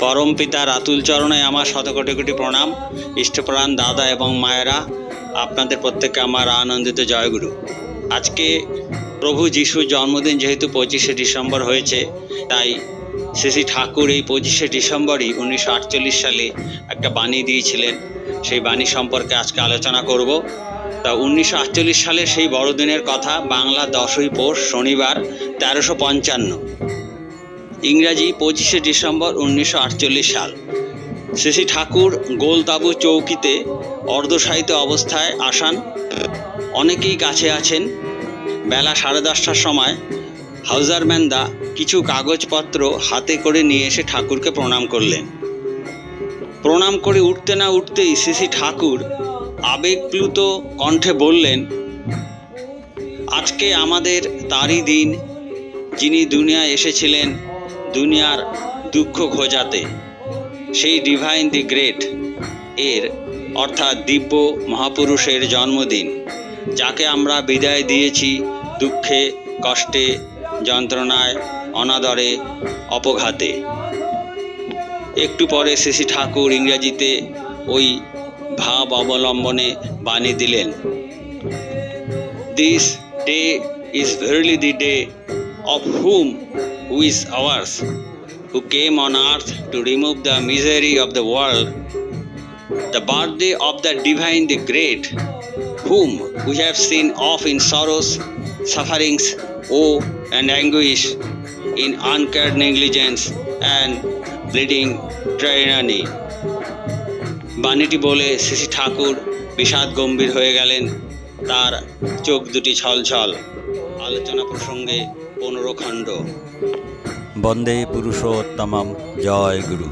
পরম পিতা রাতুল চরণে আমার শতকোটি কোটি প্রণাম। ইষ্টপ্রাণ দাদা এবং মায়েরা, আপনাদের প্রত্যেককে আমার আনন্দিত জয়গুরু। আজকে প্রভু যিশুর জন্মদিন যেহেতু পঁচিশে ডিসেম্বর হয়েছে, তাই শ্রী ঠাকুর এই পঁচিশে ডিসেম্বরই উনিশশো আটচল্লিশ সালে একটা বাণী দিয়েছিলেন। সেই বাণী সম্পর্কে আজকে আলোচনা করব। তা উনিশশো সালের সেই বড়দিনের কথা বাংলা দশই পৌষ শনিবার তেরোশো পঞ্চান্ন। ইংরাজি পঁচিশে ডিসেম্বর উনিশশো আটচল্লিশ সাল। শ্রী ঠাকুর গোলতাবু চৌকিতে অর্ধসাহিত্য অবস্থায় আসান। অনেকেই কাছে আছেন। বেলা সাড়ে দশটার সময় হাউজারম্যানদা কিছু কাগজপত্র হাতে করে নিয়ে এসে ঠাকুরকে প্রণাম করলেন। প্রণাম করে উঠতে না উঠতেই শ্রী ঠাকুর আবেগপ্লুত কণ্ঠে বললেন, আজকে আমাদের তারই দিন। যিনি দুনিয়ায় এসেছিলেন দুনিয়ার দুঃখ খোঁজাতে সেই ডিভাইন দি গ্রেট এর, অর্থাৎ দিব্য মহাপুরুষের জন্মদিন, যাকে আমরা বিদায় দিয়েছি দুঃখে, কষ্টে, যন্ত্রণায়, অনাদরে, অপঘাতে। একটু পরে শ্রী ঠাকুর ইংরেজিতে ওই ভাব অবলম্বনে বাণী দিলেন this day is verily the day of whom who is ours, who came on earth to remove the misery of the world, the birthday of the divine, the great, whom we have seen off in sorrows, sufferings, woe, and anguish, in uncared negligence and bleeding tyranny. বাণীটি বলে শ্রী ঠাকুর বিষাদ গম্ভীর হয়ে গেলেন তার চোখ দুটি ছলছল আলোচনা প্রসঙ্গে পনেরো খণ্ড। বন্দে পুরুষোত্তমম। জয় গুরু।